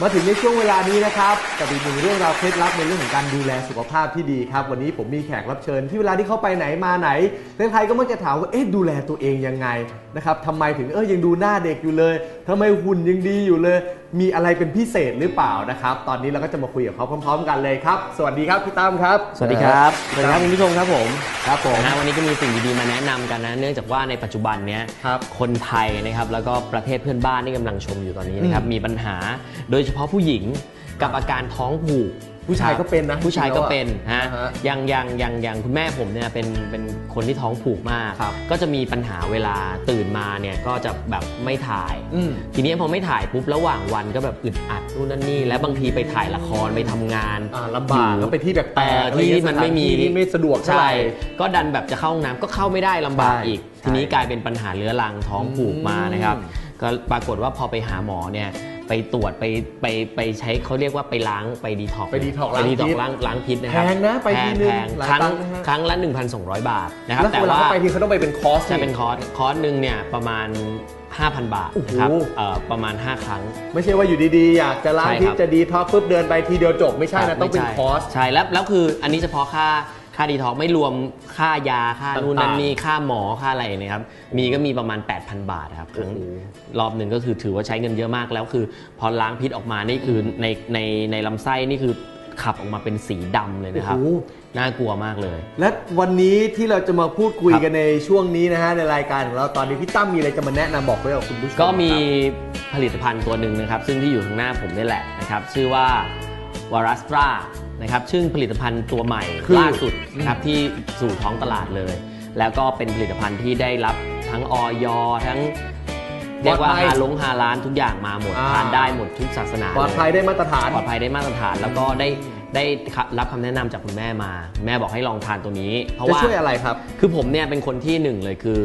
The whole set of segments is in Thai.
มาถึงในช่วงเวลานี้นะครับกับอีกหนึ่งเรื่องราวเคล็ดลับในเรื่องของการดูแลสุขภาพที่ดีครับ วันนี้ผมมีแขกรับเชิญ ที่เวลาที่เขาไปไหนมาไหนใครๆก็มักจะถามว่าเอ๊ะดูแลตัวเองยังไงนะครับทำไมถึงเออยังดูหน้าเด็กอยู่เลยทำไมหุ่นยังดีอยู่เลย มีอะไรเป็นพิเศษหรือเปล่านะครับ ตอนนี้เราก็จะมาคุยกับเขาพร้อมๆ กันเลยครับ สวัสดีครับพี่ตั้มครับ สวัสดีครับ สวัสดีครับพี่คุณผู้ชมครับผมครับผมนะวันนี้ก็มีสิ่งดีๆมาแนะนำกันนะ เนื่องจากว่าในปัจจุบันเนี้ยครับคนไทยนะครับแล้วก็ประเทศเพื่อนบ้านที่กำลังชมอยู่ตอนนี้นะครับอืมมีปัญหาโดยเฉพาะผู้หญิงกับอาการท้องผูก ผู้ชายก็เป็นนะผู้ชายก็เป็นจริงๆแล้วฮะอ่าฮะอย่างอย่างอย่างอย่างคุณแม่ผมเนี่ยเป็นเป็นคนที่ท้องผูกมากครับก็จะมีปัญหาเวลาตื่นมาเนี่ยก็จะแบบไม่ถ่ายอืมทีนี้พอไม่ถ่ายปุ๊บระหว่างวันก็แบบอึดอัดนู่นนั่นนี่ แล้วบางทีไปถ่ายละครไปทำงานอ่าลำบากก็ไปที่แปลกๆเอออะไรเงี้ยที่มันไม่มีสถานที่ที่ไม่สะดวกเท่าไหร่ใช่ก็ดันแบบจะเข้าห้องน้ำก็เข้าไม่ได้ลำบากใช่อีกใช่ทีนี้กลายเป็นปัญหาเรื้อรังท้องผูกมานะครับอืมก็ปรากฏว่าพอไปหาหมอเนี่ย ไปตรวจไปไปไปใช้เขาเรียกว่าไปล้างไปดีท็อกไป detox ไปดีท็อล้างพิษล้างล้างพิษนะครับแพงนะไปทีนึงแพงหลายครั้งตังค์นะฮะ ครั้งละ 1,200 บาทนะครับแล้วแต่เวลาว่า เขาไปทีเขาต้องไปเป็นคอร์ส จะนี่เป็นคอร์สคอร์สหนึ่งเนี่ยประมาณ 5,000 บาทโอ้โหนะครับเอ่อประมาณ 5 ครั้ง ไม่ใช่ว่าอยู่ดีๆ อยากจะล้างใช่พิษครับ จะดีท็อกปุ๊บเดินไปทีเดียวจบไม่ใช่คนะรับต้องเป็นไม่ใช่คอร์ส ใช่แล้วแล้วคืออันนี้เฉพาะค่า ค่าดีท็อกไม่รวมค่ายาค่านู่นนั่นต่างๆนี่ค่าหมอค่าอะไรนะครับมีก็มีประมาณ 8,000 บาทครับครั้งโอ้โหรอบหนึ่งก็คือถือว่าใช้เงินเยอะมากแล้วคือ พอล้างพิษออกมานี่คือในในในลำไส้นี่คือขับออกมาเป็นสีดำเลยนะครับโอ้โหน่ากลัวมากเลย และวันนี้ที่เราจะมาพูดคุยครับกันในช่วงนี้นะฮะในรายการของเราตอนนี้พี่ตั้มมีอะไรจะมาแนะนำบอกไว้กับคุณผู้ชมก็มีครับผลิตภัณฑ์ตัวหนึ่งนะครับ ซึ่งที่อยู่ข้างหน้าผมนี่แหละนะครับ ชื่อว่าวารัสตรา นะครับซึ่งผลิตภัณฑ์ตัวใหม่คือล่าสุดนะครับที่สู่ท้องตลาดเลย แล้วก็เป็นผลิตภัณฑ์ที่ได้รับทั้งออยทั้งเรียกว่าปลอดภัยฮาลงฮาลานทุกอย่างมาหมดอ่า ทานได้หมดทุกศาสนาปลอดภัยเลยได้มาตรฐาน ปลอดภัยได้มาตรฐานแล้วก็ได้ได้รับคำแนะนำจากคุณแม่มา แม่บอกให้ลองทานตัวนี้ เพราะจะว่า ช่วยอะไรครับ คือผมเนี่ยเป็นคนที่หนึ่งเลยคือ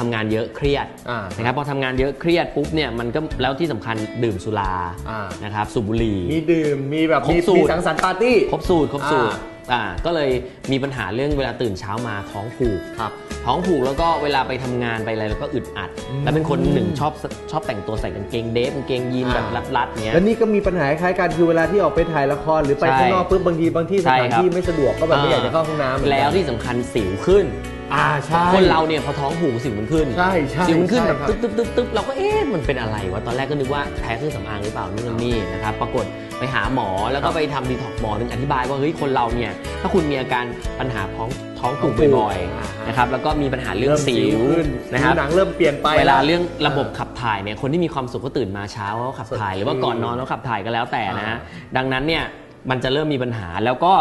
ทำงานเยอะเครียดอ่านะครับพอทำงานเยอะเครียดปุ๊บเนี่ยมันก็แล้วที่สำคัญดื่มสุราอ่านะครับสูบบุหรี่ มีดื่มมีแบบครบมีสูตร มีสังสรรค์ปาร์ตี้ ครบสูตรครบสูตรอ่า อ่าก็เลยมีปัญหาเรื่องเวลาตื่นเช้ามาท้องผูก ครับ ท้องผูกแล้วก็เวลาไปทำงานไปอะไรแล้วก็อึดอัดอืมแล้วเป็นคนหนึ่งชอบชอบแต่งตัวใส่กางเกงเดฟกางเกงยีนแบบอ่า รัดๆเนี้ย แล้วนี่ก็มีปัญหาคล้ายกันคือเวลาที่ออกไปถ่ายละครหรือไปใช่ข้างนอกปุ๊บบางทีบางที่สใช่ถานครับ ที่ไม่สะดวกก็แบบไม่อยากจะเข้าห้องน้ำเหมือนกัน แล้วที่สำคัญสิวขึ้น อ่าใช่ คนเราเนี่ยพอท้องผูกสิวมันขึ้นใช่ใช่สิวมันขึ้นใช่แบบครับ ตึ๊บตึ๊บตึ๊บตึ๊บเราก็เอ๊ะมันเป็นอะไรวะตอนแรกก็นึกว่าแพ้เครื่องสำอางหรือเปล่านู่นนนนี่นะครับปรากฏไปหาหมอแล้วก็ไปทำดีท็อกหมอถึงอธิบายว่าเฮ้ยคนเราเนี่ยถ้าคุณมีอาการปัญหาท้องท้องผูกบ่อยอ่าๆนะครับแล้วก็มีปัญหาเรื่องสิวขึ้นนะครับผิวหนังเริ่มเปลี่ยนไป เวลาแเรื่องระบบขับถ่ายเนี่ยคนที่มีความสุขก็ตื่นมาเช้าเขาขับถ่ายสดชื่นหรือว่าก่อนนอนเขาขับถ่ายก็แล้วแต่นะอ่าดังนั้นเนี่ยมันจะเริ่มมีปัญหาแล้วก็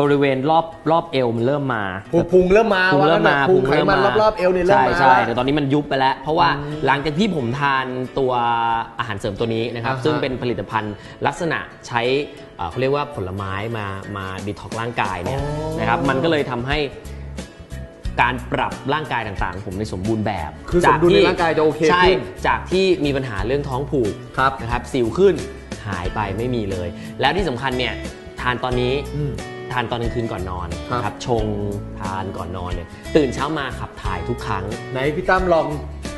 บริเวณรอบรอบเอวมันเริ่มมาพุงพุงเริ่มมาพุงเริ่มมาพุงไขมันรอบๆเอวเนี่ยเริ่มใช่มาใช่แล้วแต่ตอนนี้มันยุบไปแล้ว เพราะว่าอืมหลังจากที่ผมทานตัวอาหารเสริมตัวนี้นะครับอ่าฮะซึ่งเป็นผลิตภัณฑ์ลักษณะใช้เอ่อเขาเรียกว่าผลไม้มามาดีท็อกร่างกายเนี่ยอ๋อนะครับ มันก็เลยทำให้การปรับร่างกายต่างๆ ผมในสมบูรณ์แบบคือสมดุลในร่างกายจะโอเคใช่ขึ้นจากที่มีปัญหาเรื่องท้องผูกครับนะครับสิวขึ้นหายไปไม่มีเลย แล้วที่สำคัญเนี่ยทานตอนนี้อืมทานตอนกลางคืนก่อนนอนครับนะครับชงทานก่อนนอนเนี่ยตื่นเช้ามาขับถ่ายทุกครั้งไหนพี่ตั้มลอง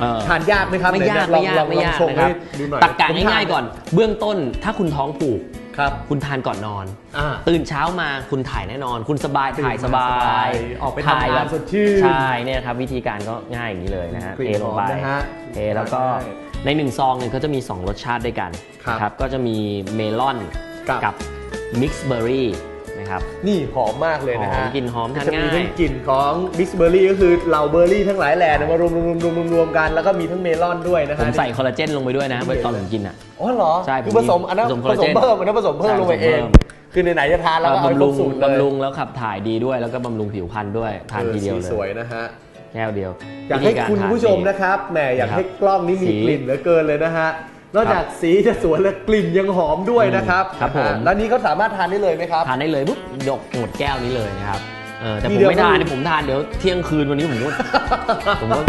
เออ ทานยากไหมครับไม่ยากไหนไม่ยากลองไม่ยากลองชงนะครับให้ดูหน่อยตักกะผมทง่ายๆก่อน เบื้องต้นถ้าคุณท้องผูก ครับคุณทานก่อนนอน อ่า ตื่นเช้ามาคุณถ่ายแน่นอน คุณสบายตื่นถ่ายสบามาสบายยออกไปถ่ายทำงานแบบสดชื่นใช่เนี่ยครับ วิธีการก็ง่ายอย่างนี้เลยนะฮะกลิ่นเทลงไปหอมนะฮะเทแล้วก็ใช่ในหนึ่งซองเนี่ยก็จะมี 2 รสชาติด้วยกันครับนะครับก็จะมีเมลอนกับ กับมิกซ์เบอร์รี่ นะครับ นี่หอมมากเลยนะฮะหอมกลิ่นหอมทานจะมีง่ายทั้งกลิ่นของบิสเบอร์รี่ก็คือเหล่าเบอร์รี่ทั้งหลายแหล่เนี่ยมารวมรวมรวมรวมรวมรวมกันแล้วก็มีทั้งเมลอนด้วยนะผฮะมใส่คอลลาเจนลงไปด้วยนะนี่ตอนผมกินอะ อ๋อเหรอใช่คือผมผสมอันนั้นผสมผคอลลาสเจมนเพิ่มอันนั้นผสมเพิ่มใช่ลงไปผสมเองเพิ่มคือไหนๆจะทานแล้วก็เอาบำรุให้ครงบสูตรเลยบำรุงแล้วขับถ่ายดีด้วย แล้วก็บำรุงผิวพรรณด้วยทานออทีเดียวสีเลสวยยนะฮะ แก้วเดียวอยากให้วิธีรคุณทานผู้ชมนะครับแหมอยากนะครับให้กล้องนี้มีสีกลิ่นเหลือเกินเลยนะฮะ นอกจากสีจะสวยแล้วกลิ่นยังหอมด้วยนะครับครับผมนะฮะแล้วนี้เขาสามารถทานได้เลยไหมครับ ทานได้เลยปุ๊บยกหมดแก้วนี้เลยนะครับ เออแต่ทีผมเดียวไม่ทานก็เนี่ยผมทานเดี๋ยวเที่ยงคืนวันนี้ผมก็ผมก็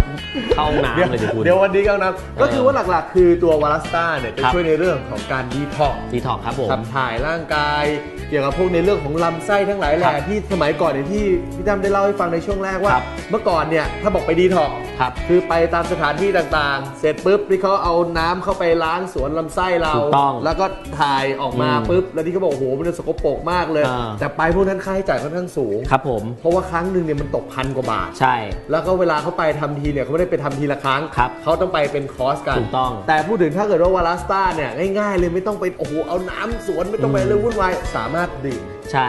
เข้าห้องน้ำเดี๋ยวเลยดิคุณเดี๋ยววันนี้ก็นะก็คือว่าหลักๆ คือตัววาลาสต้าเนี่ยจะครับช่วยในเรื่องของการดีท็อกดีท็อกครับผมขับถ่ายร่างกาย เกี่ยวกับพวกในเรื่องของลำไส้ทั้งหลายแหครัละบที่สมัยก่อนเนี่ยที่พี่ตั้มได้เล่าให้ฟังในช่วงแรกว่าครับเมื่อก่อนเนี่ยถ้าบอกไปดีท็อกครับคือไปตามสถานที่ต่างๆ เสร็จปุ๊บที่เขาเอาน้ำเข้าไปล้างสวนลำไส้เราถูกต้องแล้วก็ถ่ายออกมาอืมปุ๊บแล้วที่เขาบอกโอ้โหมันสกปรกมากเลยอ่าแต่ไปพวกนั้นค่าใช้จ่ายค่อนข้างสูงครับผมเพราะว่าครั้งหนึ่งเนี่ยมันตกพันกว่าบาท ใช่ แล้วก็เวลาเขาไปทำทีเนี่ยเขาไม่ได้ไปทำทีละครั้งครับเขาต้องไปเป็นคอร์สกันถูกต้อง แต่พูดถึงถ้าเกิดว่าวาลาสต้าเนี่ยง่ายๆ เลยไม่ต้องไปโอ้โหเอาน้ำสวนไม่ต้องไปอืมเรื่องวุ่นวายสามารถดื่มใช่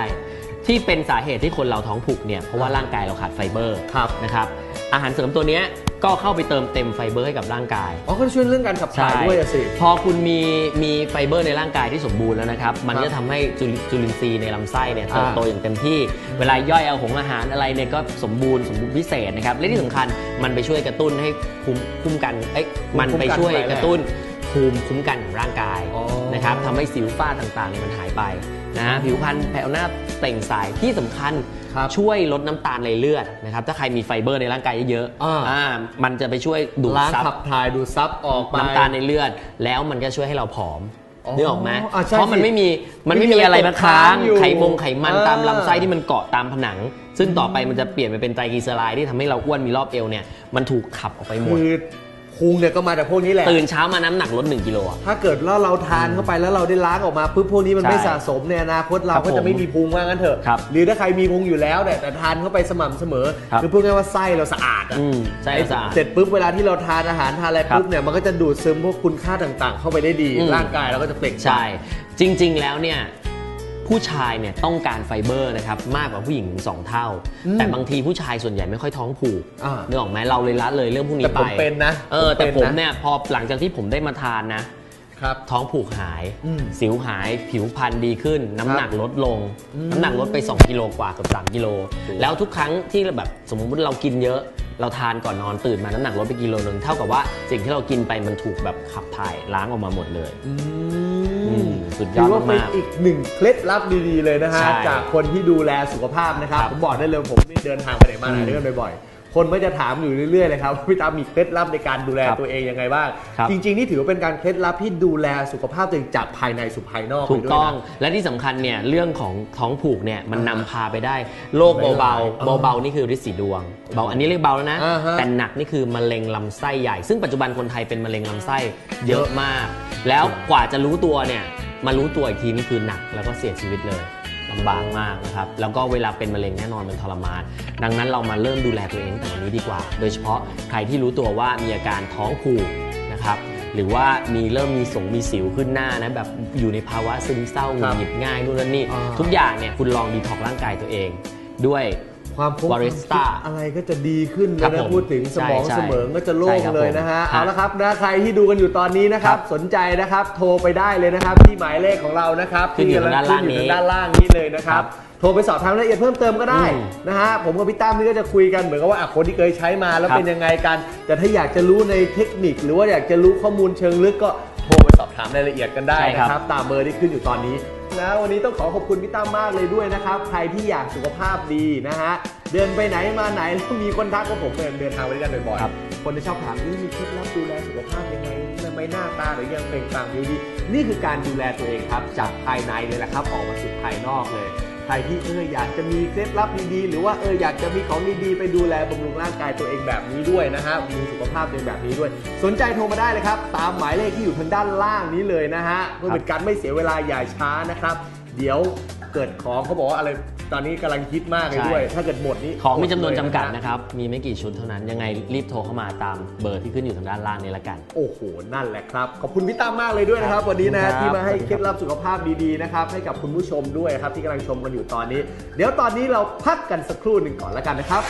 ที่เป็นสาเหตุที่คนเราท้องผูกเนี่ยเพราะว่าร่างกายเราขาดไฟเบอร์ครับนะครับอาหารเสริมตัวเนี้ย ก็เข้าไปเติมเต็มไฟเบอร์ให้กับร่างกาย อ๋อก็ช่วยเรื่องการขับถ่ายด้วยอะสิ พอคุณมีมีไฟเบอร์ในร่างกายที่สมบูรณ์แล้วนะครับ มันครับจะทำให้จุลิจุลินทรีย์ในลำไส้เนี่ยอ่าเติบโตอย่างเต็มที่ เวลาย่อยเอาของอาหารอะไรเนี่ยก็สมบูรณ์สมบูรณ์พิเศษนะครับ และที่สำคัญมันไปช่วยกระตุ้นให้ภูมิคุ้มกัน เอ้ย มันไปช่วยกระตุ้นภูมิคุ้มกันของร่างกายอ๋อ นะครับทำให้สิวฝ้าต่างๆเนี่ยมันหายไป นะผิวพรรณแผ่วหน้าเปล่งใสที่สำคัญครับช่วยลดน้ำตาลในเลือดนะครับถ้าใครมีไฟเบอร์ในร่างกายเยอะอ่าๆอ่ามันจะไปช่วยดูดล้างซับขับถ่ายดูดซับออกไป น้ำตาลในเลือด แล้วมันก็ช่วยให้เราผอมอ๋อนึกออกไหมอะใช่เพราะมันสิไม่มีมันไม่ไม่มีมีอะไรมาค้างตกค้างอยู่ไขมงไขมันเออตามลำไส้ที่มันเกาะตามผนัง ซึ่งต่อไปมันจะเปลี่ยนไปเป็นไตรกลีเซอไรด์ที่ทำให้เราอ้วนมีรอบเอวเนี่ยมันถูกขับออกไปหมด คือ พุงเนี่ยก็มาจากพวกนี้แหละ ตื่นเช้ามาน้ำหนักลด1กิโลอะ ถ้าเกิดว่าเราทานเข้าไปแล้วเราได้ล้างออกมาปุ๊บพวกนี้มันใช่ไม่สะสมในอนาคตเราครับก็จะไม่ผมมีพุงว่างั้นเถอะ ครับหรือถ้าใครมีพุงอยู่แล้วแต่แต่ทานเข้าไปสม่ำเสมอครับคือพูดง่ายๆว่าไส้เราสะอาดอะอืมใช่สะอาดเสร็จปุ๊บเวลาที่เราทานอาหารทานอะไรครับปุ๊บเนี่ยมันก็จะดูดซึมพวกคุณค่าต่างๆ เข้าไปได้ดี อืม ร่างกายเราก็จะเปล่งปลั่ง ใช่ จริง ๆ แล้วเนี่ย ผู้ชายเนี่ยต้องการไฟเบอร์นะครับมากกว่าผู้หญิงถึงสองเท่าอืมแต่บางทีผู้ชายส่วนใหญ่ไม่ค่อยท้องผูกอ่านึกออกไหมเราเลยละเลยเรื่องพวกนี้แต่ไปผมเป็นนะเออแต่ผมผเป็นมนะเนี่ยพอหลังจากที่ผมได้มาทานนะ ครับท้องผูกหาย อืมสิวหายผิวพรรณดีขึ้น น้ำหนักลดลง อืมน้ำหนักลดไป 2 กิโลกว่าเกับ 3 กิโล แล้วทุกครั้งที่แบบสมมติเรากินเยอะ เราทานก่อนนอนตื่นมาน้ำหนักลดไปกิโลนึงเท่ากับว่าสิ่งที่เรากินไปมันถูกแบบขับถ่ายล้างออกมาหมดเลย อือืมมสุดยถือดอว่าเป็นมากอีกหนึ่งเคล็ดลับดีๆเลยนะฮะ ใช่จากคนที่ดูแลสุขภาพนะครับ ครับผมบอกได้เลยผมนี่เดินทางไปไหนมาไหนอืม ด้วยกันบ่อยๆ คนก็จะถามอยู่เรื่อยๆเลยครับว่าพี่ตามมีเคล็ดลับในการดูแลครับตัวเองยังไงบ้างครับจริงๆ นี่ถือว่าเป็นการเคล็ดลับที่ดูแลสุขภาพตัวเองจากภายในสู่ภายนอกถูกไปด้วยต้องนะและที่สำคัญเนี่ยเรื่องของท้องผูกเนี่ยมันนำอ่าพาไปได้โรคหลายๆเบาอ่าๆเบาๆนี่คือฤทธิ์สีดวงเบาอันนี้เรียกเบาแล้วนะอ่าฮะแต่หนักนี่คือมะเร็งลำไส้ใหญ่ ซึ่งปัจจุบันคนไทยเป็นมะเร็งลำไส้เยอะมาก แล้วกว่าจะรู้ตัวเนี่ยมารู้ตัวอีกทีนี่คือหนักแล้วก็เสียชีวิตเลยลำบากมากนะครับ แล้วก็เวลาเป็นมะเร็งแน่นอนมันทรมาน ดังนั้นเรามาเริ่มดูแลตัวเองตั้งแต่วันนี้ดีกว่า โดยเฉพาะใครที่รู้ตัวว่ามีอาการท้องผูกนะครับ หรือว่ามีเริ่มมีสงมีสิวขึ้นหน้านะแบบอยู่ในภาวะซึมเศร้าหงุดหงิดง่ายนู่นนั่นนี่อ่าทุกอย่างเนี่ยคุณลองดีท็อกร่างกายตัวเองด้วย ความคง Barista อะไรก็จะดีขึ้นเลครัยบนะผมพูดถึงสมองใช่เสมอก็จะโล่ใช่งครับเลยนะฮะผมเอาละครับนะใครที่ดูกันอยู่ตอนนี้นะครับครับ สนใจนะครับโทรไปได้เลยนะครับ ที่หมายเลขของเรานะครับขึ้นอยู่ที่กำทางด้านล่างขึ้อยู่นี้ทางด้านล่างนี้เลยนะครับครับโทรไปสอบถามรายละเอียดเพิ่มเติมก็ได้อืมนะฮะผมกับพี่ตั้มนี่ก็จะคุยกันเหมือนกับว่าอะคนที่เคยใช้มาแล้วครับเป็นยังไงกัน แต่ถ้าอยากจะรู้ในเทคนิค หรือว่าอยากจะรู้ข้อมูลเชิงลึกก็โทรไปสอบถามรายละเอียดกันได้ใช่ครับนะครับ ตามเบอร์ที่ขึ้นอยู่ตอนนี้ นะ วันนี้ต้องขอขอบคุณพี่ตั้มมากเลยด้วยนะครับ ใครที่อยากสุขภาพดีนะฮะ เดินไปไหนมาไหนแล้วมีคนทักว่าผมเดินเดินทางไปด้วยกันบ่อยครับ ๆ คนจะชอบถามนี่มีเคล็ดลับดูแลสุขภาพยังไงทำไมหน้าตาหรือยังเปล่งปลั่งอยู่ดี นี่คือการดูแลตัวเองครับ จากภายในเลยแหละครับ ออกมาสู่ภายนอกเลยใค รที่เอออยากจะมีเคล็ดลับดีๆ หรือว่าเอออยากจะมีของดีๆไปดูแลบำรุงร่างกายตัวเองแบบนี้ด้วยนะฮะมีสุขภาพตัวเองแบบนี้ด้วย สนใจโทรมาได้เลยครับ ตามหมายเลขที่อยู่ทางด้านล่างนี้เลยนะฮะเพื่อเป็นการไม่เสียเวลาอย่าช้านะครับ เดี๋ยวเกิดของเขาบอกว่าอะไร ตอนนี้กำลังฮิตมากเลยด้วย ใช่ ถ้าเกิดหมดนี้ของมีจำนวนอดเลยจำกัดฮนะครับ มีไม่กี่ชุดเท่านั้น ยังไงรีบโทรเข้ามาตามเบอร์ที่ขึ้นอยู่ทางด้านล่างนี้ละกัน โอ้โห นั่นแหละครับ ขอบคุณพี่ตั้มมากเลยด้วยนะครับ วันนี้นะครับ ที่มาให้สวัสดีเคครับล็ดลับสุขภาพดีๆนะครับ ให้กับคุณผู้ชมด้วยครับที่กำลังชมกันอยู่ตอนนี้ เดี๋ยวตอนนี้เราพักกันสักครู่หนึ่งก่อนแล้วกันนะครับ